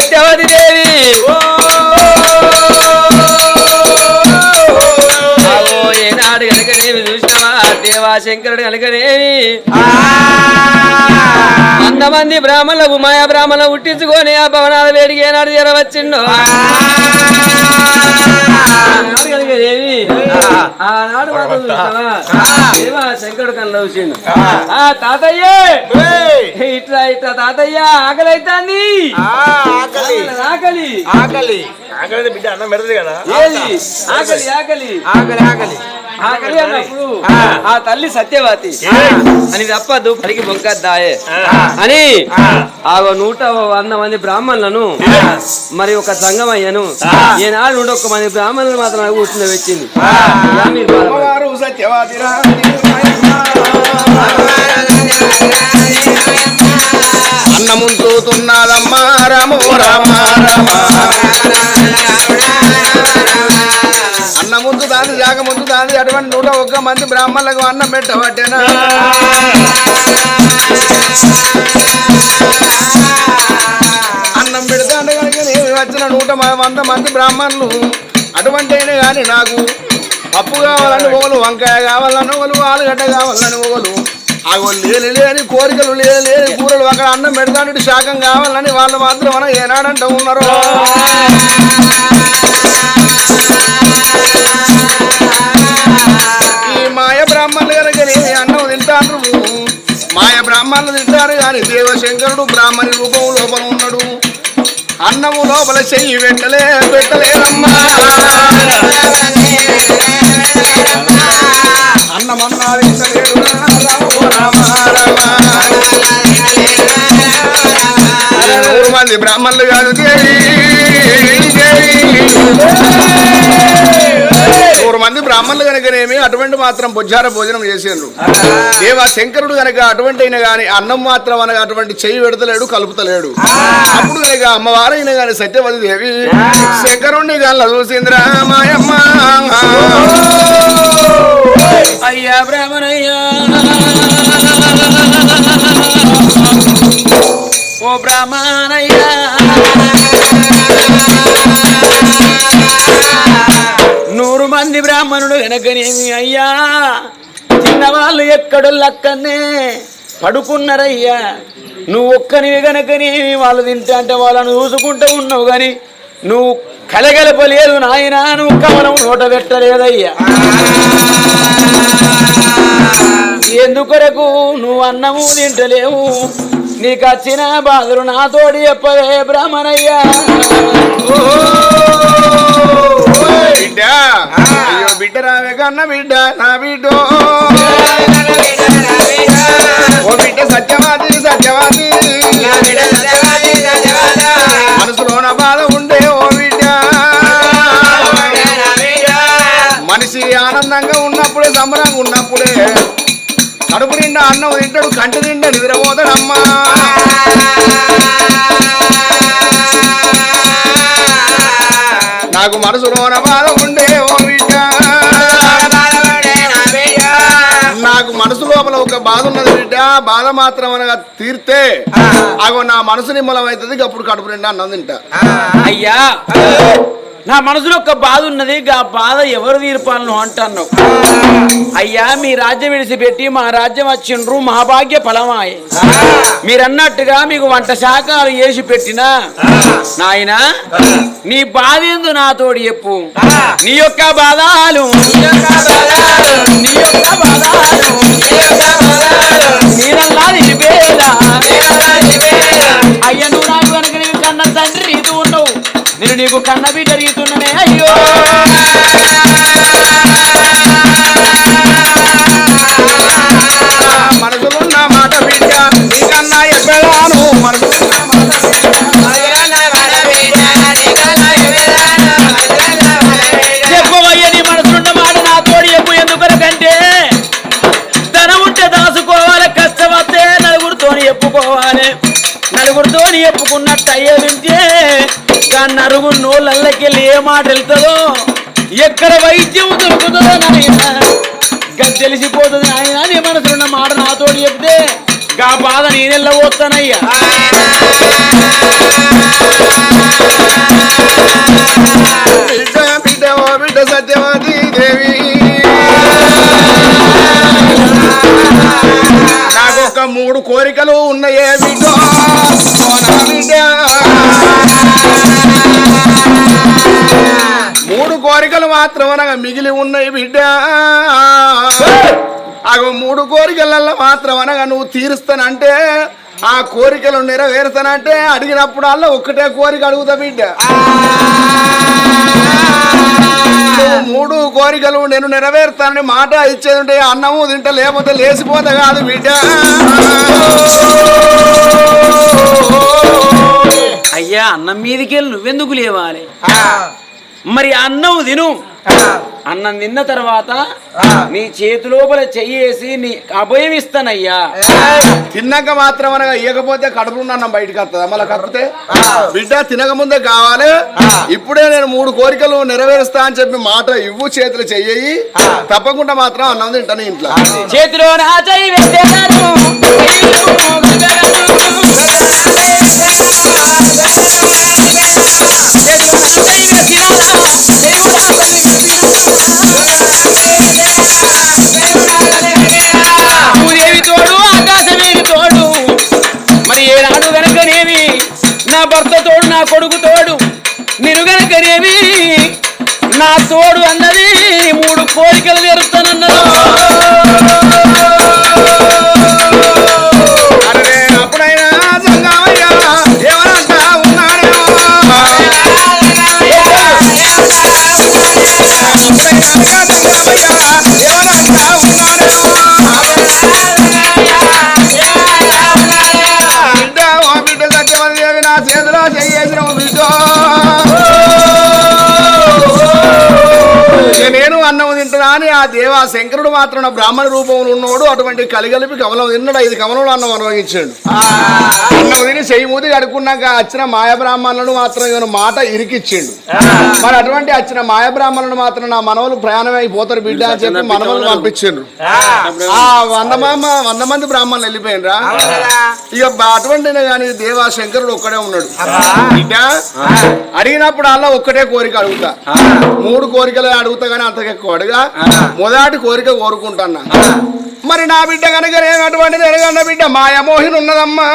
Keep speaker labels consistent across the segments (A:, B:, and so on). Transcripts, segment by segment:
A: Satyavati Devi. ఓ శంకరుడు కనుకనేమి వంద మంది బ్రాహ్మణులకు మాయా బ్రాహ్మణులు పుట్టించుకొని ఆ భవనాల వేడికి ఏనాడు చేరవచ్చిండో. ఆనాడు శంకరుడు కన్నా చూసిండు ఆ! తాతయ్యే! ఇట్లా ఇట్లా తాతయ్య ఆకలి అవుతుంది
B: ఆకలి.
A: ఆకలి
B: ఆకలి. ఆకలి. బిడ్డ అన్నం పెడతది కదా?
A: ఏది? ఆకలి. ఆకలి
B: ఆకలి.
A: అన్నప్పుడు. ఆ. తల్లి సత్యవతి. అని తప్పదు పడికి బొగ్గద్దాయే అని ఆ. నూట వంద మంది బ్రాహ్మణులను మరి ఒక సంఘం అయ్యను ఈనాడు నూట ఒక్క మంది బ్రాహ్మణులు మాత్రం కూర్చుని వచ్చింది.
B: అన్నముంచుతున్నదమ్మా రామో రామ రామ. ముందు దాని అటువంటి నూట ఒక్క మంది బ్రాహ్మణులకు అన్నం పెట్టబట్టేనా? అన్నం పెడతాడు కనుక నేను వచ్చిన నూట వంద మంది బ్రాహ్మణులు? అటువంటి అయినా కానీ నాకు పప్పు కావాలని ఒకరు వంకాయ కావాలని ఒకరు ఆలుగడ్డ కావాలని ఒకరు. అవి లేని లేని కోరికలు లేని లేని కూరలు అక్కడ అన్నం పెడతాడు శాఖం కావాలని వాళ్ళు మాత్రం మనం ఏనాడంటూ ఉన్నారు? బ్రాహ్మణులు కనుక అన్నం తింటారు. మాయ బ్రాహ్మణులు తింటారు కానీ దేవశంకరుడు బ్రాహ్మణి రూపం లోపల ఉన్నాడు. అన్నము లోపల చెయ్యి పెట్టలే పెట్టలేదమ్మా. అన్నమన్నా రామ మంది బ్రాహ్మణులు కాదు దేవి. మంది బ్రాహ్మణులు కనుకనేమి అటువంటి మాత్రం బొజ్జార భోజనం చేసిండ్రు. దేవా శంకరుడు కనుక అటువంటి అయినా గాని అన్నం మాత్రం అనగా అటువంటి చెయ్యి పెడతలేడు కలుపుతలేడు. అప్పుడు కనుక అమ్మవారైన గాని సత్యవతి దేవి శంకరుణ్ణి గల్ల చూసిందిరా మాయమ్మ.
A: అయ్యా బ్రాహ్మణయ్యా. ఓ బ్రాహ్మణయ్యా. నూరు మంది బ్రాహ్మణుడు వెనకనేమి అయ్యా? చిన్నవాళ్ళు ఎక్కడో లక్కనే పడుకున్నారయ్యా. నువ్వు ఒక్కనివి గనకనేమి వాళ్ళు తింటే అంటే వాళ్ళను చూసుకుంటూ ఉన్నావు కానీ నువ్వు కలగలపలేదు నాయన నువ్వు కవలం నోట పెట్టలేదయ్యా. ఎందుకొరకు నువ్వు అన్నము తింటలేవు? నీకు వచ్చిన బాధలు నాతోడి చెప్పవే బ్రాహ్మణయ్యా.
B: బిడ్డ. అయ్యో బిడ్డ రావే కన్న బిడ్డ నా బిడ్డో. ఓ బిడ్డ సత్యవాది సత్యవాది. మనసులోన బాధ ఉండే ఓ బిడ్డ. మనిషి ఆనందంగా ఉన్నప్పుడే సంబరంగా ఉన్నప్పుడే కడుపు నిండా అన్నం తింటాడు కంటి నిండా నిద్రపోతాడమ్మా. నాకు మనసులోన బాధ బాధ మాత్రం అనగా తీర్తే అగో నా మనసు నిమ్మలం అవుతుంది అప్పుడు కడుపు నిండా అన్నం తింటా.
A: అయ్యా. నా మనసులో ఒక బాధ ఉన్నది ఆ బాధ ఎవరు తీర్పాలను అంటాను. అయ్యా మీ రాజ్యం విడిచిపెట్టి మా రాజ్యం వచ్చిండ్రు మహాభాగ్య ఫలమాయ. మీరన్నట్టుగా మీకు వంట శాఖలు వేసి పెట్టినా. నాయనా నీ బాధ ఎందు నాతోడి చెప్పు. నీ యొక్క బాధాలు. నీ యొక్క బాధాలు. నీ యొక్క బాధాలు. నిలిపేలా నేను నీకు కన్న బిడ్డ అయ్యో! కానీ నరుగు ఏ మాట వెళ్తుందో ఎక్కడ వైద్యం దొరుకుతుందో నాయన గది తెలిసిపోతుంది ఆయన నీ మనసులో ఉన్న మాట నాతో చెప్తే గా బాధ నేనెళ్ళ పోతానయ్యా.
B: సత్యవతి దేవి నాకు ఒక మూడు కోరికలు ఉన్నాయే మాత్రం అనగా మిగిలి ఉన్నాయి బిడ్డ. అగో మూడు కోరికలలో మాత్రం అనగా నువ్వు తీరుస్తానంటే ఆ కోరికలు నెరవేరుస్తానంటే అడిగినప్పుడల్లా ఒక్కటే కోరిక అడుగుతా బిడ్డ. మూడు కోరికలు నేను నెరవేరుతానని మాట ఇచ్చేది ఉంటే అన్నము తింటా లేకపోతే లేచిపోతా కాదు బిడ్డ.
A: అయ్యా అన్నం మీదకి వెళ్ళి నువ్వెందుకు లేవాలి? మరి అన్నం తిను. అన్నం తిన్న తర్వాత నీ చేతి లోపల చెయ్యేసి నీ అభయం ఇస్తానయ్యా.
B: తిన్నాక మాత్రం అనగా ఇవ్వకపోతే కడుపులో అన్నం బయటకు వస్తుందా? మళ్ళీ కప్పితే బిడ్డ తినక ముందే కావాలి. ఇప్పుడే నేను మూడు కోరికలు నెరవేరుస్తా అని చెప్పి మాట ఇవ్వు చేతులు చెయ్యి. తప్పకుండా మాత్రం అన్నం తింటాను ఇంట్లో.
A: చేతిలో నా చెయ్యి వేసేదాను
B: Tengo una pena pirata, tengo una pena pirata. శంకరుడు మాత్రం బ్రాహ్మణ రూపంలో ఉన్నవాడు అటువంటి కలిగలిపి కమలం తిన్నాడు? ఐదు కమలంలో అన్నం అనుభవించాడు. అన్నం తిని చెయ్యి మూతి కడుక్కున్నాక వచ్చిన మాయ బ్రాహ్మణులను మాత్రం ఈయన మాట ఇరికిచ్చిండు. మరి అటువంటి వచ్చిన మాయ బ్రాహ్మణులను మాత్రం నా మనవలు ప్రయాణం అయిపోతారు బిడ్డ అని చెప్పి మనవలు పంపించిండ్రు. ఆ. వంద మామ వంద మంది బ్రాహ్మణులు వెళ్ళిపోయినరా? ఇక అటువంటినే కానీ దేవా శంకరుడు ఒక్కడే ఉన్నాడు. అడిగినప్పుడు అలా ఒక్కటే కోరిక అడుగుతా. మూడు కోరికలు అడుగుతా కానీ అంతకు ఎక్కువ అడుగా మొదటి కోరిక కోరుకుంటాన్నా. మరి నా బిడ్డ కనుక నేను అటువంటిది ఎరగన్న బిడ్డ మాయమోహిని ఉన్నదమ్మా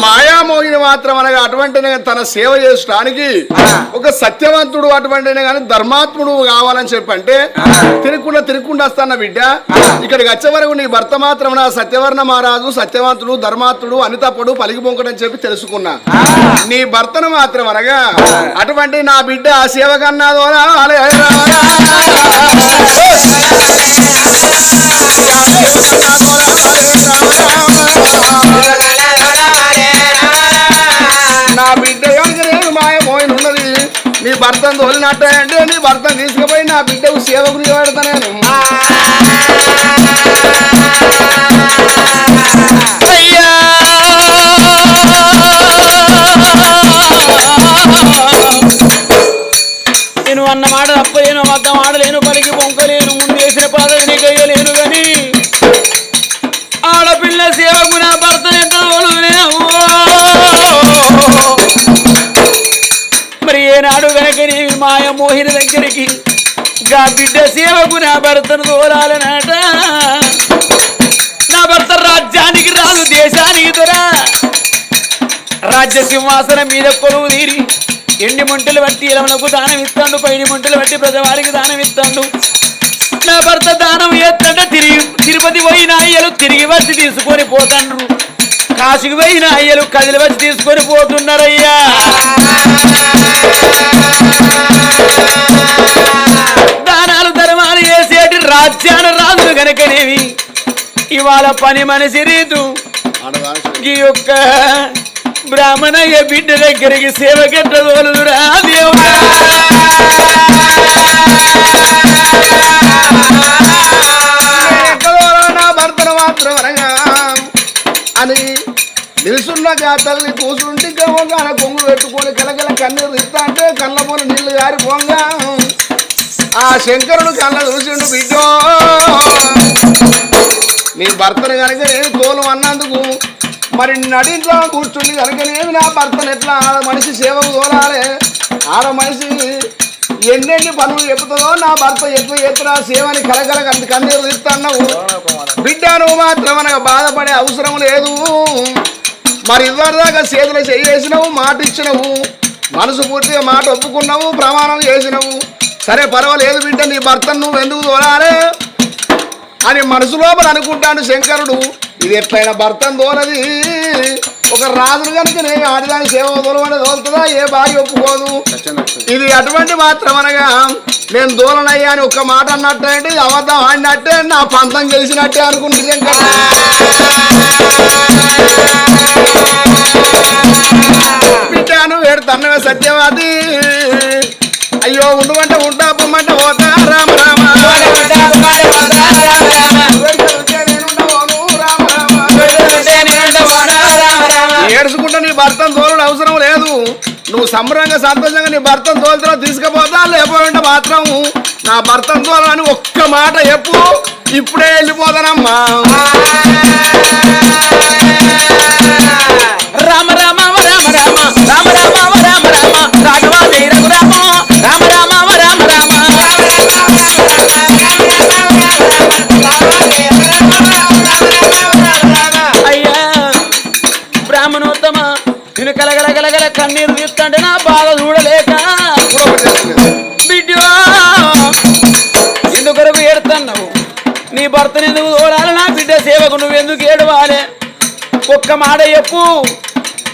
B: మాయామోహిని మాత్రం అనగా అటువంటి తన సేవ చేయడానికి ఒక సత్యవంతుడు అటువంటి కానీ ధర్మాత్ముడు కావాలని చెప్పంటే తిరుక్కుండా తిరుక్కుండా వస్తాన్న బిడ్డ ఇక్కడికి వచ్చే వరకు నీ భర్త మాత్రం నా సత్యవర్ణ మహారాజు సత్యవంతుడు ధర్మాత్ముడు అని తప్పుడు పలికి పొంకడని చెప్పి తెలుసుకున్నా నీ భర్తను మాత్రం అనగా అటువంటి నా బిడ్డ ఆ సేవ కన్నా ద్వారా భర్తను తోలినట్టే అంటే నీ భర్తను తీసుకుపోయి నా బిడ్డకు సేవకు నిలబెడతా నేను
A: బిడ్డ సేవకు నా భర్తను తోలాలనట. నా భర్త రాజ్యానికి రాదు దేశానికి దొరా. రాజ్య సింహాసనం మీద కొలువు తీరి ఎండి మంటలు బట్టి ఇలవలకు దానం ఇస్తాడు పైని మంటలు బట్టి ప్రజవారికి దానం ఇస్తాడు. నా భర్త దానం ఎత్తంట తిరిగి తిరుపతి పోయిన అయ్యలు తిరిగి వచ్చి తీసుకొని పోతాండ్రు. కాశీకి పోయిన అయ్యలు కదిలి వచ్చి తీసుకొని పోతున్నారయ్యా. గనకనేవి ఇవాళ పని మనిషి రీతు. ఈ యొక్క బ్రాహ్మణయ్య బిడ్డ దగ్గరికి సేవ కట్టదోలుదురా దేవుడా.
B: అని నిలుసున్న తల్లి కూసుండి గమగాన కొంగు పెట్టుకొని కలకల కన్నీరు ఇస్తా అంటే కళ్ళ నీళ్ళు గారి పోంగా ఆ శంకరుడు కళ్ళ చూసిండు బిడ్డో. నీ భర్తను కనుక నేను తోలు అన్నందుకు మరి నడింట్లో కూర్చుండి కనుక నేను నా భర్తను ఎట్లా ఆడ మనిషి సేవకు తోలాలే? ఆడ మనిషి ఎన్నెన్ని పనులు చెప్తుందో నా భర్త ఎట్లా ఎత్తున సేవని కలకల కన్నీరు తీస్తున్నావు బిడ్డ నువ్వు మాత్రం మనకు బాధపడే అవసరం లేదు. మరి ఇదివరదాకా చేతులు చేసినావు మాట ఇచ్చినవు మనసు పూర్తిగా మాట ఒప్పుకున్నావు ప్రమాణం చేసినవు. సరే పర్వాలేదు బిడ్డ నీ భర్తను నువ్వు ఎందుకు దూరాలే అని మనసు లోపల అనుకుంటాడు శంకరుడు. ఇది ఎట్లయిన భర్తను దూరది ఒక రాజును కనుక నేను ఆడదానికి సేవ దూరమని దోలుతుందా ఏ భార్య ఒప్పుకోదు. ఇది అటువంటి మాత్రం అనగా నేను దూరనయ్యా అని ఒక్క మాట అన్నట్టే అంటే ఇది అబద్ధం ఆడినట్టే నా పంతం గెలిచినట్టే అనుకుంటుంది శంకరుడు. బిడ్డాను వేడు తన్నవే సత్యవాది. అయ్యో ఉండమంటే ఉంటా పొమ్మంటే పోతా రామ రామ. ఏడుచుకుంటే నీ భర్తను తోలడం అవసరం లేదు. నువ్వు సంబరంగా సంతోషంగా నీ భర్తను తోలుతున్నా తీసుకుపోతా లేకపోయింటే మాత్రం నా భర్తను తోలని ఒక్క మాట చెప్పు. ఇప్పుడే వెళ్ళిపోతానమ్మా.
A: ఒక్క మాట చెప్పు.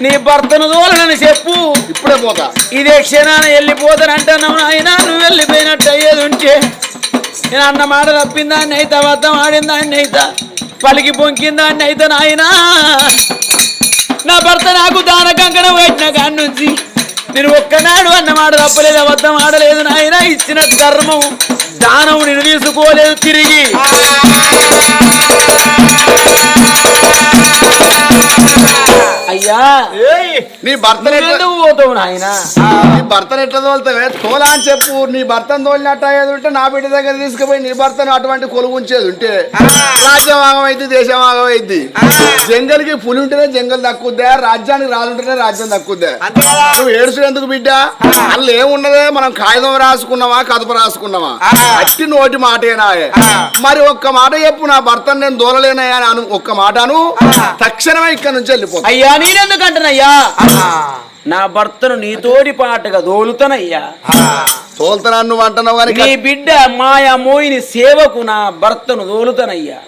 A: నీ భర్తను తోలనని చెప్పు.
B: ఇప్పుడే పోతా.
A: ఇదే క్షణాన వెళ్ళిపోతానంటున్నావు నాయన నువ్వు వెళ్ళిపోయినట్టు అయ్యేది ఉంటే నేను అన్న మాట తప్పిందాన్ని అయితే అబద్ధం ఆడిందాన్ని అయితే పలికి పొంకిందాన్ని అయితే నాయనా. నా భర్త నాకు దాన కంకణం పెట్టిన కాడి నుంచి నేను ఒక్కనాడు అన్న మాట తప్పలేదు అబద్ధం ఆడలేదు నాయన. ఇచ్చిన ధర్మం దానం నేను తీసుకోలేదు తిరిగి. అయ్యా.
B: నీ
A: ఎందుకు పోతావు నాయనా?
B: నీ భర్తను ఎట్లా తోలుతావే? తోలా అని చెప్పు. నీ భర్తను తోలినట్టు అయ్యేది ఉంటే నా బిడ్డ దగ్గర తీసుకుపోయి నీ భర్తను అటువంటి కొలువు ఉంచేది ఉంటే రాజ్యభాగం అయింది దేశభాగం అయింది జంగల్కి పులి ఉంటేనే జంగల్ తక్కువద్దా రాజ్యానికి రాజు ఉంటేనే రాజ్యం తక్కువద్దా నువ్వు ఏడుచు ఎందుకు బిడ్డ? అందులో ఏమున్నదే? మనం కాగితం రాసుకున్నావా కథప రాసుకున్నావా అట్టి నోటి మాటేనా మరి ఒక్క మాట చెప్పు నా భర్తను నేను దూరలేనయ్యా అని అను ఒక్క మాట అను. తక్షణమే ఇక్కడ నుంచి వెళ్ళిపోతా
A: అయ్యా నేనెందుకంటున్నయ్యా? నా భర్తను నీతోటి పాటగా దోలుతానయ్యా.
B: తోలుతాను నువ్వు అంటున్నావు కానీ
A: నీ బిడ్డ మాయా మోయిని సేవకు నా భర్తను దోలుతానయ్యా.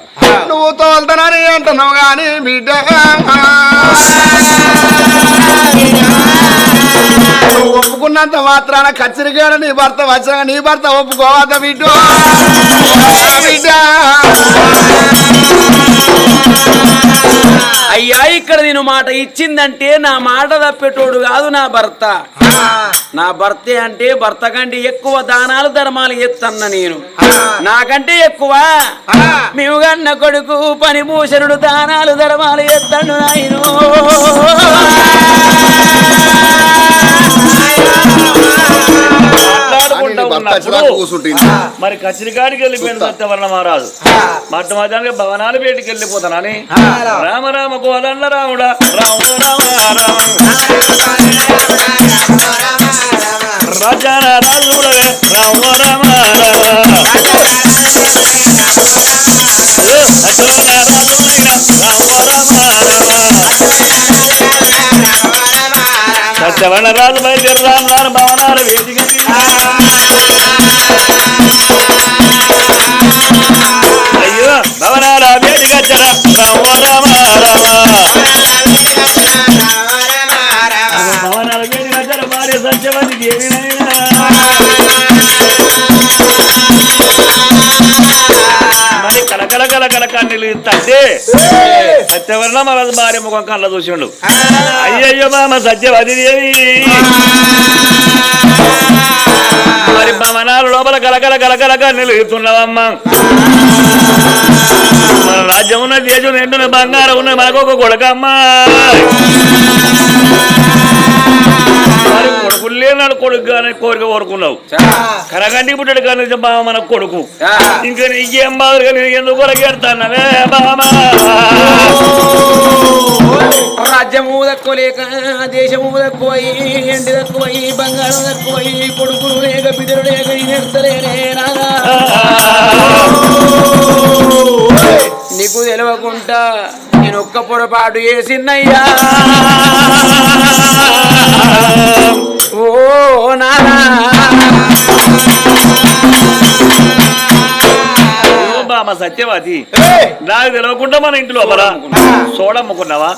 B: నువ్వు తోలుతానని అంటున్నావు కానీ బిడ్డ. నువ్వు ఒప్పుకున్నంత మాత్రాన కచ్చరికాడ నీ భర్త వచ్చినా నీ భర్త ఒప్పుకోవద్ద బిడ్డ. బిడ్డ.
A: అయ్యా ఇక్కడ నేను మాట ఇచ్చిందంటే నా మాట తప్పేటోడు కాదు నా భర్త. నా భర్తే అంటే భర్త కంటే ఎక్కువ దానాలు ధర్మాలు ఎత్తన్న నేను. నాకంటే ఎక్కువ మేము కన్న కొడుకు పని భూషణుడు దానాలు ధర్మాలు ఎత్తండు నాయను.
B: ఉన్నప్పుడు
C: మరి కసిరికాడికి వెళ్ళిపోయిన సత్యవర్ణ మహారాజు మొట్టమొదటి భవనాలు బయటికి వెళ్ళిపోతానని రామ రామ కోదండ రాముడా రామ రామ రామ రాజాన రామ రామ రాజు బయలుదేరు రామ రామ భవనాలు వేదిక ఇస్తే సత్యవర్ణ మన భార్య ముఖం కళ్ళ చూసిండు అయ్యయ్యో మామ సత్యవతి దేవి భవనాలు లోపల గలగల గలగలగా నిలుగుతున్నావమ్మా. మన రాజ్యం ఉన్న దేశం నిండున బంగారం ఉన్న మనకు ఒక కొడుకమ్మా. కొడుకు లేనాడు కొడుకు కానీ కోరిక కోరుకున్నావు. కరగంటికి పుట్టాడు కానీ బావ మన కొడుకు. ఇంకా నీకేం బాధ కానీ ఎందుకు కొరకెడతానవే బామా
A: రాజ్యము తక్కువలేక దేశము తక్కువయి ఎండి తక్కువయి బంగారం తక్కువయి కొడుకులు లేక బిడ్డలు లేక నీకు తెలియకుండా నేను ఒక్క పొరపాటు చేసిన్నయ్యా. ఓ నానా.
C: ఓ బామ సత్యవతి నాకు తెలియకుండా మన ఇంటి లోపల సోడమ్ముకున్నావా?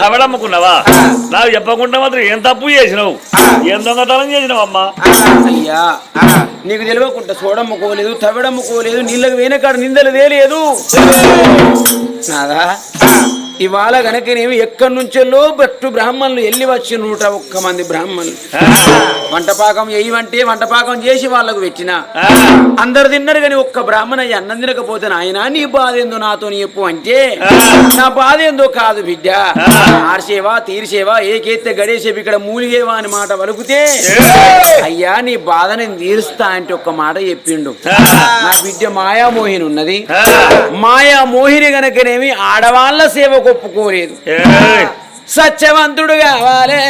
C: తవడమ్ముకున్నావా? నాకు చెప్పకుండా మాత్రం ఏం తప్పు చేసినావు? ఏం దొంగతనం చేసినావు అమ్మా?
A: అయ్యా. నీకు తెలియకుండా చూడమ్ముకోలేదు తవ్వడమ్ముకోలేదు నీళ్ళకి వేనకాడు నిందలు వేయలేదు నాదా? ఇవాళ గనక నేను ఎక్కడి నుంచెల్లో బట్టు బ్రాహ్మణులు వెళ్ళి వచ్చి నూట ఒక్క మంది బ్రాహ్మణులు. వంటపాకం వేయమంటే వంటపాకం చేసి వాళ్ళకు పెట్టిన. అందరు తిన్నారు కానీ ఒక్క బ్రాహ్మణ అయ్యి అన్నం తినకపోతే నాయన నీ బాధ ఏందో నాతో చెప్పు అంటే. నా బాధ ఏందో కాదు బిడ్డ. ఆర్సేవా తీర్సేవా ఏకేత్తే గడేసేవి ఇక్కడ మూలిగేవా అని మాట వలుకుతే అయ్యా నీ బాధ నేను తీరుస్తా అంటే ఒక్క మాట చెప్పిండు. నా బిడ్డ మాయామోహిని ఉన్నది మాయామోహిని గనకనేమి ఆడవాళ్ళ సేవకు ఒప్పుకోలేదు. సత్యవంతుడు కావాలి.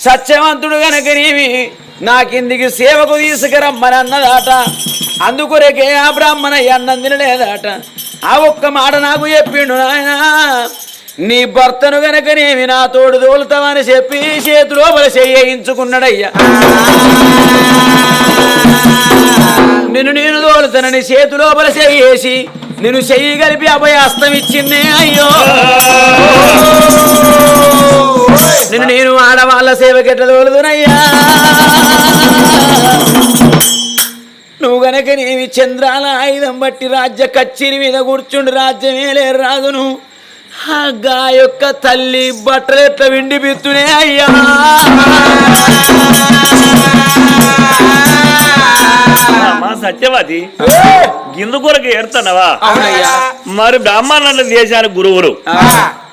A: సత్యవంతుడు గనకనేమి నా కిందికి సేవకు తీసుకురమ్మని అన్నదాట అందుకొరకే ఆ బ్రాహ్మణ అన్నం తినలేదాట. ఆ ఒక్క మాట నాకు చెప్పిండు నాయన. నీ భర్తను గనకనేమి నా తోడు తోలుతామని చెప్పి చేతిలో బల చేయించుకున్నాడయ్యా. నిన్ను నేను తోలుతానని చేతిలో బల చేసి నిన్ను చెయ్యి కలిపి అభయాస్తం ఇచ్చిందే అయ్యో. నిన్ను నేను ఆడవాళ్ళ సేవకెట్ల తోలుదునయ్యా. నువ్వు గనక నీవి చంద్రాల ఆయుధం బట్టి రాజ్య కచ్చిరి మీద కూర్చుండు రాజ్యమే లేరు రాదును ఆ గా యొక్క తల్లి బట్టలు ఎట్ల విండి బిత్తునే అయ్యా?
C: అమ్మా సత్యవతి గిందు కొరకు ఏడుతున్నావా మరి బ్రాహ్మణుల దేశానికి గురువులు.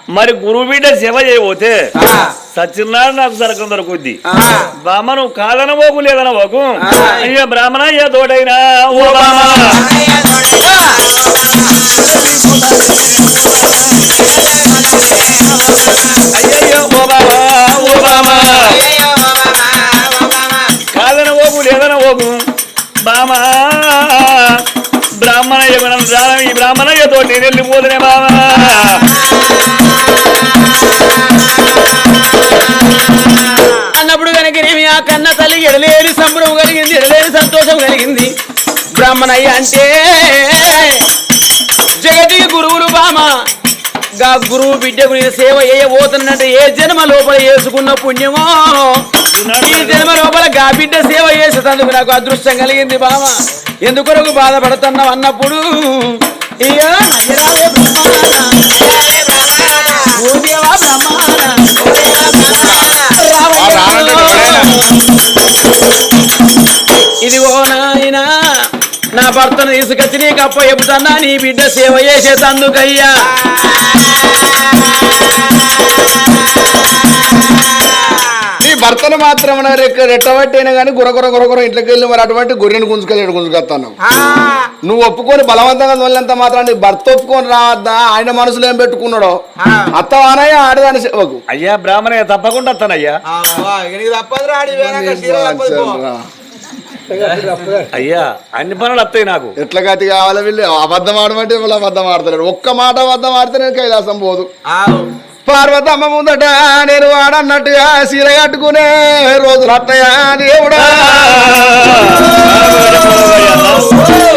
C: మరి గురువు బిడ్డ సేవ చేయబోతే సత్యనారాయణ నాకు సరకం దొరుకుద్ది. బామ్మ నువ్వు కాదన పోకు లేదన పోకు. అయ్యో బ్రాహ్మణ అయ్యా తోడైనా ఓ బామ్మ బ్రాహ్మణయ్య
A: అంటే జగతికి గురువులు బామ గా గురువు బిడ్డకు నేను సేవ చేయబోతున్నట్టు ఏ జన్మ లోపల వేసుకున్న పుణ్యమో ఈ జన్మ లోపల గా బిడ్డ సేవ చేసేందుకు నాకు అదృష్టం కలిగింది బామ. ఎందుకొరకు బాధపడుతున్నావు అన్నప్పుడు ఇయ్యో బ్రహ్మానా, నా భర్తను తీసుకొచ్చి నీకు అప్ప చెబుతున్నా నీ బిడ్డ సేవ చేసేటందుకయ్యా
B: నీ భర్తను మాత్రం రెట్టబట్టైనా కానీ గురగుర గురగుర ఇంట్లోకి వెళ్ళి మరి అటువంటి గొర్రెని గుంజుకెళ్ళాడు గుంజుకొస్తాను? నువ్వు ఒప్పుకొని బలవంతంగా తోలినంత మాత్రం నీ భర్త ఒప్పుకొని రావద్దా? ఆయన మనసులో ఏం పెట్టుకున్నాడో? అత్తవానయ్య ఆడదాని సేవకు
C: అయ్యా బ్రాహ్మణయ్య తప్పకుండా వస్తానయ్యా. అయ్యా అన్ని పనులు వస్తాయి నాకు.
B: ఎట్ల గతి కావాలి వీళ్ళు? అబద్ధం ఆడమంటే వీళ్ళు అబద్ధం ఆడతలేడు ఒక్క మాట అబద్ధం ఆడితే నేను కైలాసం పోదు. పార్వతమ్మ ముందట నేను వాడన్నట్టుగా సీర కట్టుకునే రోజులు అత్తయ్యా దేవుడా?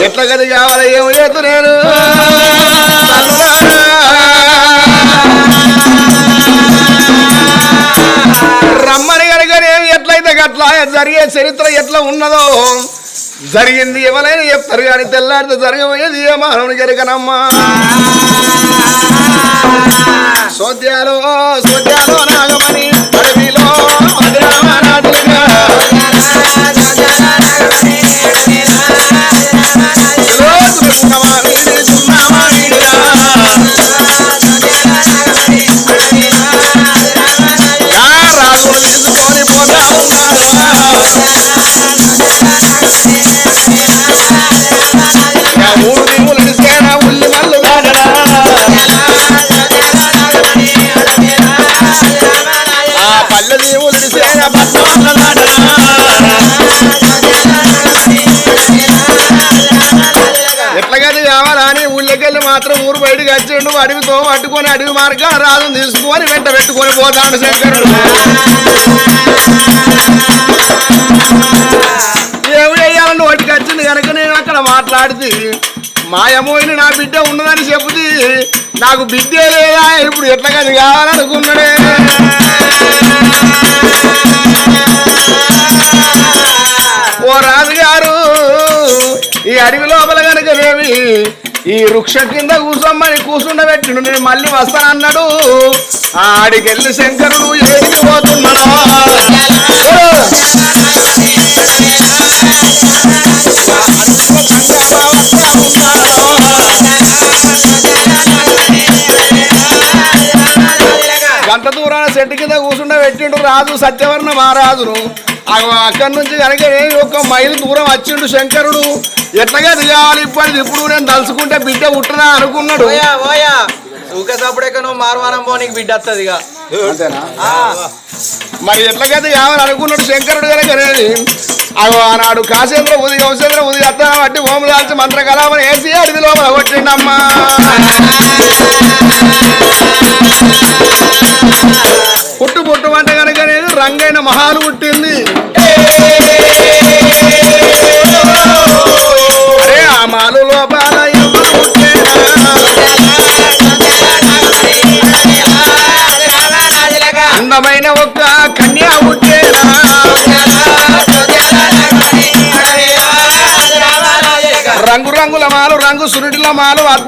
B: ఎట్ల గది కావాలి ఏమి లేదు నేను. అట్లా జరిగే చరిత్ర ఎట్లా ఉన్నదో జరిగింది ఎవరైనా చెప్తారు కానీ తెల్లారితే జరగబోయేది ఏ మానవుని జరగనమ్మా. సోద్యాలో సోద్యాలో నాగమణి అడవిలో మధురామ నాటుగా మాత్రం ఊరు బయటకు వచ్చిండు అడవితో పట్టుకొని అడవి మార్గం రాదు తీసుకొని వెంట పెట్టుకొని పోతాడు శంకరుడు. మాట్లాడితే మాయమోయిన నా బిడ్డ ఉన్నదని చెప్పుది నాకు బిడ్డే లేదా? ఇప్పుడు ఎట్లాగది కావాలనుకున్నాడే? ఓ రాజుగారు ఈ అడవి లోపల కనుక రేవి ఈ వృక్షం కింద కూసమ్మని కూసుండబెట్టిండు. నేను మళ్ళీ వస్తానన్నాడు అన్నాడు. ఆడికెళ్ళి శంకరుడు ఏడికి పోతున్నాడు? రాజు సత్యవర్ణ మహారాజును. అక్కడి నుంచి కనుక ఒక మైలు దూరం వచ్చిండు శంకరుడు. ఎట్లాగా దిగాలి ఇప్పటిది? ఇప్పుడు నేను తలుచుకుంటే బిడ్డ పుట్టనా అనుకున్నాడు.
D: నువ్వు మారవారం పో నీకు బిడ్డ వస్తుంది
B: మరి ఎట్లాగైతే కావాలి అనుకున్నాడు శంకరుడు కనుక అగో ఆనాడు కాసేంద్ర ఉది కౌసేంద్ర ఉది అత్తన బట్టి ఓము దాల్చి మంత్ర కలాపన వేసి అడవి లోపల కొట్టిండమ్మా. పుట్టు పుట్టు అంటే కనుక నేను రంగైన మహాలు పుట్టింది.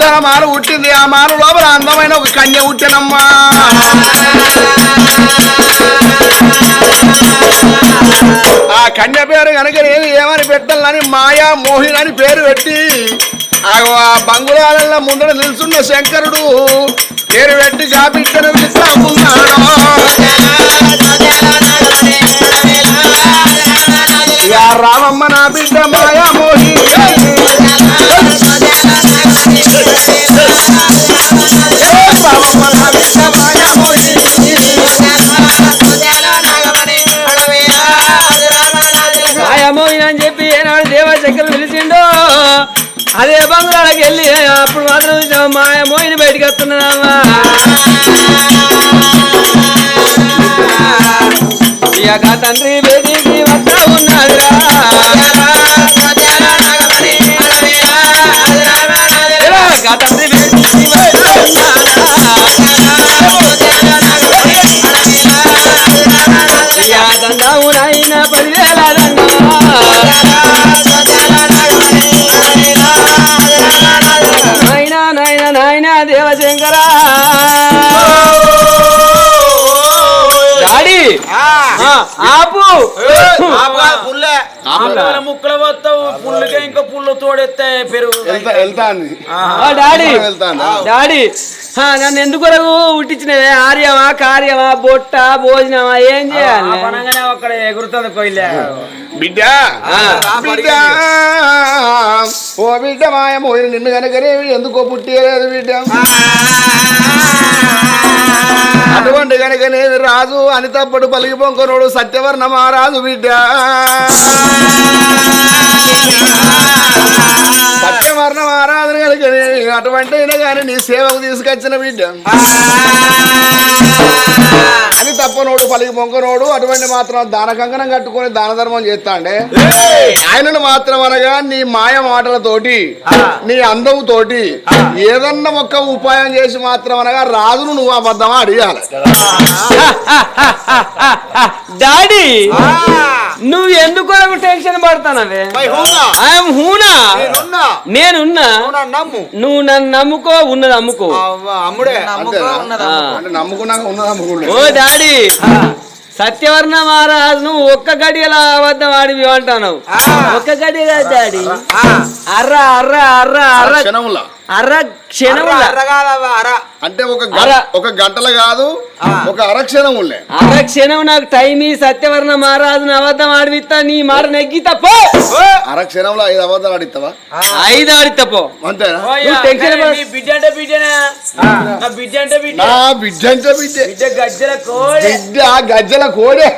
B: మాలు అద్దన మాలు పుట్టింది ఆ మాలు లోపల అందమైన ఒక కన్య పుట్టినమ్మా ఆ కన్య పేరు కనుక నేను ఏమని పెట్టాలని మాయా మోహిన్ అని పేరు పెట్టి ఆ బంగుళాలలో ముందర నిల్చున్న శంకరుడు పేరు పెట్టి ఆ బిడ్డను రామమ్మ నా బిడ్డ మాయా
E: మాత్రం మోయిని బయటకు బయటికి ఇక తండ్రి బయటికి వస్తా ఉన్నాడురా. తండ్రి బయటికి వస్తా ఉన్నాడా ఆపు.
D: పుల్లే.
E: ముక్కలు పోతావు పుల్లుకే ఇంకా పుల్లు తోడెత్తే పెరుగు
B: వెళ్తా వెళ్తా అంది.
E: ఆ, డాడీ.
B: వెళ్తాను
E: డాడీ. ఆ, నన్ను ఎందుకు వరకు ఉట్టించినవే? ఆర్యమా కార్యమా బొట్ట భోజనమా? ఏం చేయాలి?
D: అక్కడ ఎగురుతుంది కొయ్యలే.
B: బిడ్డ. బిడ్డ. ఓ బిడ్డ మాయ మోయిన నిన్ను కనుకనేవి ఎందుకో పుట్టలేదు బిడ్డ. అటువంటి కనుకనేవి రాజు అనితప్పుడు పలికి పొంకొనుడు సత్యవర్ణ మహారాజు బిడ్డ. సత్యవర్ణ మహారాజు కనుక అటువంటి అయినా కానీ నీ సేవకు తీసుకొచ్చిన బిడ్డ. అని తప్పనోడు పలికి పొంకనోడు అటువంటి మాత్రం దాన కంకణం కట్టుకొని దాన ధర్మం చేస్తాండే. ఆయనను మాత్రం అనగా నీ మాయ మాటలతోటి నీ అందవుతోటి ఏదన్నా ఒక్క ఉపాయం చేసి మాత్రం అనగా రాజును నువ్వు అబద్ధమా అడిగాలి.
E: డాడీ! నువ్వు ఎందుకు టెన్షన్ పడతానవే? ఐఎమ్ హూనా? నేనున్నా?
D: నమ్ము.
E: నువ్వు నన్ను నమ్ముకో ఉన్నది అమ్ముకో
B: నమ్ముకున్నాక ఉన్నది నమ్ముకున్నాడు.
E: ఓ డాడీ! సత్యవర్ణ మహారాజు నువ్వు ఒక్క గడియలా అబద్ధం ఆడివి అంటావు ఒక్క గడియ డాడీ అర్ర అర్ర అర్ర అర్ర.
B: క్షణంలో
E: అర
A: అర
B: అంటే ఒక. ఒక గంటలు కాదు ఒక అరక్షణం ఉల్లే
E: అర క్షణం నాకు టైం సత్యవర్ణ మహారాజుని అబద్ధం ఆడిపిస్తా నీ మాట నెగ్గి తప్పో
B: అరక్షణంలో ఐదు అబద్ధాలు ఆడిస్తావా?
E: ఐదు ఆడి తప్పో
B: అంతేనా?
A: బిడ్డ అంటే బిడ్డనా? బిడ్డ అంటే బిడ్డ.
B: బిడ్డ అంటే బిడ్డ.
A: బిడ్డ గజ్జల కోడే.
B: బిడ్డ గజ్జల కోడే.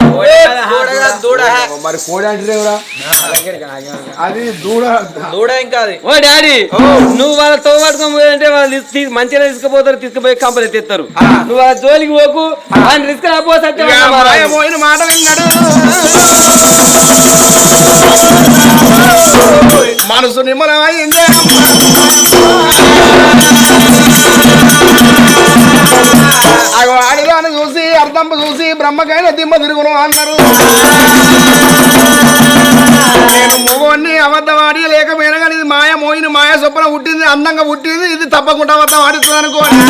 B: మరి కోడి అంటే అది దూడ
A: దూడ ఇంకా అది
E: ఓ డాడీ నువ్వు వాళ్ళ తో పట్టుకోబోయే అంటే వాళ్ళు మంచిగా తీసుకుపోతారు తీసుకుపోయి కంపెనీ తెస్తారు నువ్వు వాళ్ళ జోలికి పోకు ఆయన రిస్క్ రాబో
B: మాట విన్నాడు. మనసు నిమ్మలమైందే చూసి చూసి బ్రహ్మకైన దిమ్మ తిరుగును అన్నారు. నేను మొగోన్ని అబద్ధవాడి లేకపోయినా కానీ ఇది మాయ మోయిన మాయ సొప్పున పుట్టింది అందంగా పుట్టింది ఇది తప్పకుండా అబద్ధం ఆడుతుంది అనుకోండి